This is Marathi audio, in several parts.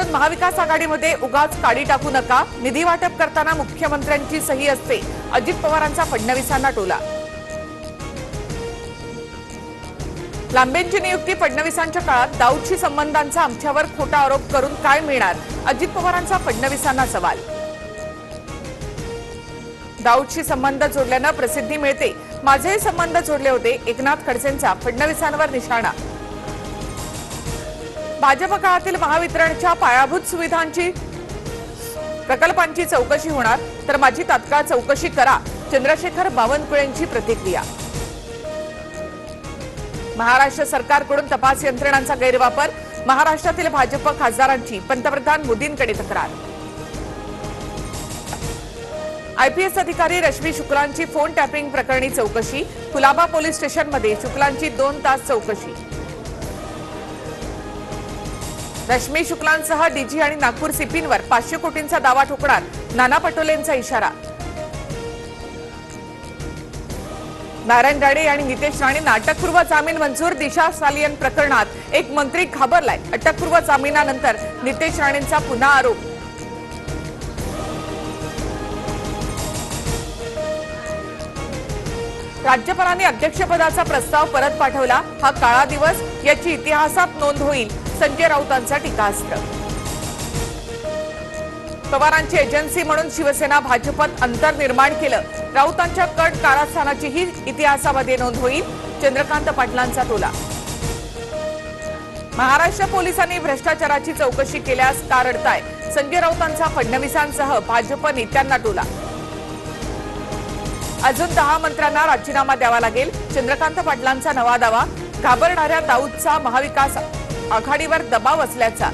करून महाविकास आघाडीमध्ये उगाच काडी टाकू नका. निधी वाटप करताना मुख्यमंत्र्यांची सही असते. अजित पवारांचा फडणवीसांना टोला. लांबेंची नियुक्ती फडणवीसांच्या काळात दाऊदशी संबंधांचा आमच्यावर खोटा आरोप करून काय मिळणार? अजित पवारांचा फडणवीसांना सवाल. दाऊदशी संबंध जोडल्यानं प्रसिद्धी मिळते. माझेही संबंध जोडले होते. एकनाथ खडसेंचा फडणवीसांवर निशाणा. भाजप काळातील महावितरणच्या पायाभूत सुविधांची प्रकल्पांची चौकशी होणार तर माझी तात्काळ चौकशी करा चंद्रशेखर बावनकुळेंची प्रतिक्रिया. महाराष्ट्र सरकारकडून तपास यंत्रणांचा गैरवापर महाराष्ट्रातील भाजप खासदारांची पंतप्रधान मोदींकडे तक्रार. आयपीएस अधिकारी रश्मी शुक्लांची फोन टॅपिंग प्रकरणी चौकशी कुलाबा पोलीस स्टेशनमध्ये शुक्लांची दोन तास चौकशी. रश्मी शुक्लांसह डीजी आणि नागपूर सिपींवर पाचशे कोटींचा दावा ठोकणार नाना पटोलेंचा इशारा. नारायण राणे आणि नितेश राणेंना अटकपूर्व जामीन मंजूर दिशा सालियन प्रकरणात एक मंत्री घाबरलाय. अटकपूर्व जामिनानंतर नितेश राणेंचा पुन्हा आरोप. राज्यपालांनी अध्यक्षपदाचा प्रस्ताव परत पाठवला. हा काळा दिवस याची इतिहासात नोंद होईल. संजय राऊतांचा टीकास्त्र. पवारांची एजन्सी म्हणून शिवसेना भाजपात अंतर निर्माण केलं. राऊतांच्या कट कारस्थानाचीही इतिहासामध्ये नोंद होईल. चंद्रकांत पाटलांचा टोला. महाराष्ट्र पोलिसांनी भ्रष्टाचाराची चौकशी केल्यास का अडताय. संजय राऊतांचा फडणवीसांसह भाजप नेत्यांना टोला. अजून दहा मंत्र्यांना राजीनामा द्यावा लागेल. चंद्रकांत पाटलांचा नवा दावा. घाबरणाऱ्या दाऊदचा महाविकास आघाडीवर दबाव असल्याचा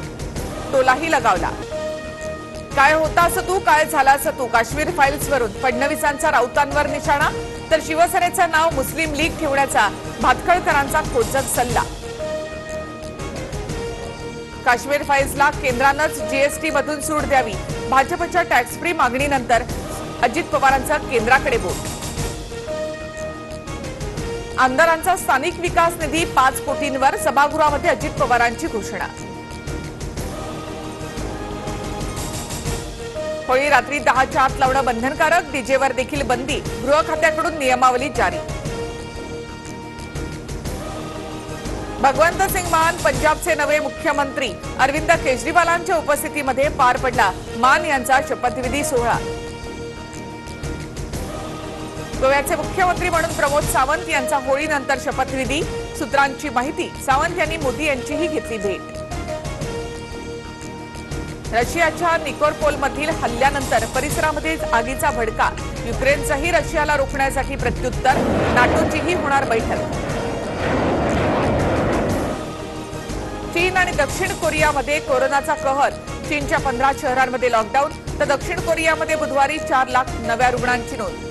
टोलाही लगावला. काय होता असं तू काय झाला असं तू? काश्मीर फाईल्सवरून फडणवीसांचा राऊतांवर निशाणा? तर शिवसेनेचं नाव मुस्लिम लीग ठेवण्याचा भातखळकरांचा खोचक सल्ला. काश्मीर फाईल्सला केंद्रानंच जीएसटी मधून सूट द्यावी. भाजपच्या टॅक्स फ्री मागणीनंतर अजित पवारांचा केंद्राकडे बोट. आमदारांचा स्थानिक विकास निधी पाच कोटींवर सभागृहामध्ये अजित पवारांची घोषणा. होळी रात्री दहाच्या आत लावणं बंधनकारक डीजेवर देखील बंदी गृह खात्याकडून नियमावली जारी. भगवंत सिंग मान पंजाबचे नवे मुख्यमंत्री अरविंद केजरीवालांच्या उपस्थितीमध्ये पार पडला. मान यांचा शपथविधी सोहळा. गोव्याचे मुख्यमंत्री म्हणून प्रमोद सावंत यांचा होळीनंतर शपथविधी. सूत्रांची माहिती सावंत यांनी मोदी यांचीही घेतली भेट. रशियाच्या निकोरपोलमधील हल्ल्यानंतर परिसरामध्ये आगीचा भडका. युक्रेनचंही रशियाला रोखण्यासाठी प्रत्युत्तर नाटोचीही होणार बैठक. चीन आणि दक्षिण कोरियामध्ये कोरोनाचा कहर. चीनच्या पंधरा शहरांमध्ये लॉकडाऊन तर दक्षिण कोरियामध्ये बुधवारी चार लाख नव्या रुग्णांची नोंद.